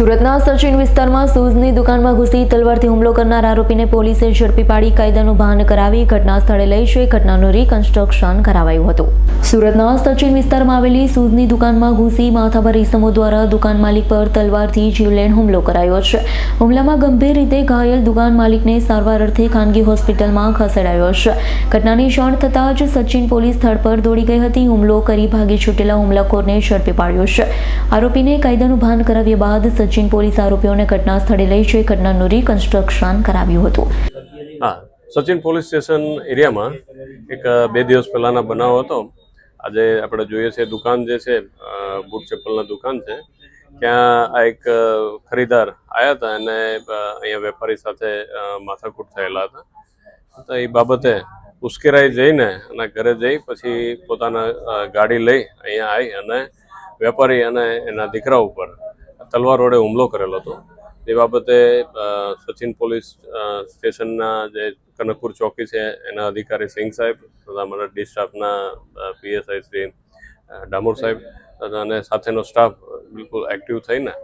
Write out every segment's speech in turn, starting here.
સુરતના સચિન વિસ્તારમાં શૂઝની દુકાનમાં ઘૂસી તલવારથી હુમલો કરનાર આરોપીને પોલીસે ઝડપી પાડી કાયદાનું ભાન કરાવી ઘટના સ્થળે લઈ જઈ ઘટનાનું રિકન્સ્ટ્રક્શન કરાવાયું હતું. સુરતના સચિન વિસ્તારમાં આવેલી શૂઝની દુકાનમાં ઘૂસી માથાભર ઇસમો દ્વારા દુકાન માલિક પર તલવારથી જીવલેણ હુમલો કરાયો છે. હુમલામાં ગંભીર રીતે ઘાયલ દુકાન માલિકને સારવાર અર્થે ખાનગી હોસ્પિટલમાં ખસેડાયો છે. ઘટનાની જાણ થતાં જ સચિન પોલીસ સ્થળ પર દોડી ગઈ હતી. હુમલો કરી ભાગી છૂટેલા હુમલાખોરને ઝડપી પાડ્યો છે. આરોપીને કાયદાનું ભાન કરાવ્યા બાદ સચિન પોલીસ આરોપીઓને ઘટના સ્થળે લઈ જઈ ઘટનાનું રિકન્સ્ટ્રક્શન કરાવ્યું હતું. હા, સચિન પોલીસ સ્ટેશન એરિયામાં એક બે દિવસ પહેલાંના બનાવ હતો. આજે આપણે જોઈએ છે દુકાન જે છે બૂટ ચપ્પલના દુકાન છે, ત્યાં આ એક ખરીદાર આવ્યા હતા. અને અહીંયા વેપારી સાથે માથાકૂટ થયેલા હતા. તો એ બાબતે ઉશ્કેરાઈ જઈને અને ઘરે જઈ પછી પોતાના ગાડી લઈ અહીંયા આવી અને વેપારી અને એના દીકરા ઉપર તલવાર વડે હુમલો કરેલો હતો. એ બાબતે સચિન પોલીસ સ્ટેશનના જે કનકપુર ચોકી છે, એના અધિકારી સિંઘ સાહેબ તથા અમારા ડી સ્ટાફના પીએસઆઈ શ્રી ડામોર સાહેબ અને સાથેનો સ્ટાફ બિલકુલ એક્ટિવ થઈને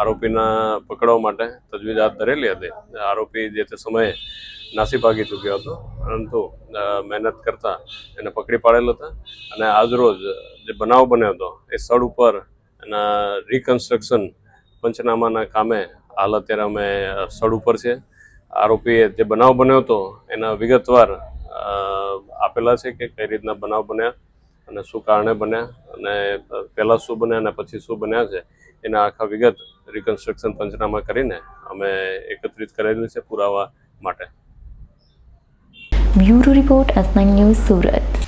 આરોપીના પકડવા માટે તજવીજ હાથ ધરેલી હતી. આરોપી જે તે સમયે નાસી ભાગી ચૂક્યો હતો, પરંતુ મહેનત કરતા એને પકડી પાડેલ હતા અને આજરોજ જે બનાવ બન્યો હતો, એ સ્થળ ઉપર એના રિકન્સ્ટ્રક્શન પંચનામાના કામે હાલ અત્યારે અમે સ્થળ ઉપર છે. આરોપીએ જે બનાવ બન્યો હતો, એના વિગતવાર આપેલા છે કે કઈ રીતના બનાવ બન્યા અને શું કારણે બન્યા અને પહેલાં શું બન્યા અને પછી શું બન્યા છે, એના આખા વિગત રિકન્સ્ટ્રક્શન પંચનામા કરીને અમે એકત્રિત કરેલી છે પુરાવા માટે. Bureau report S news Surat.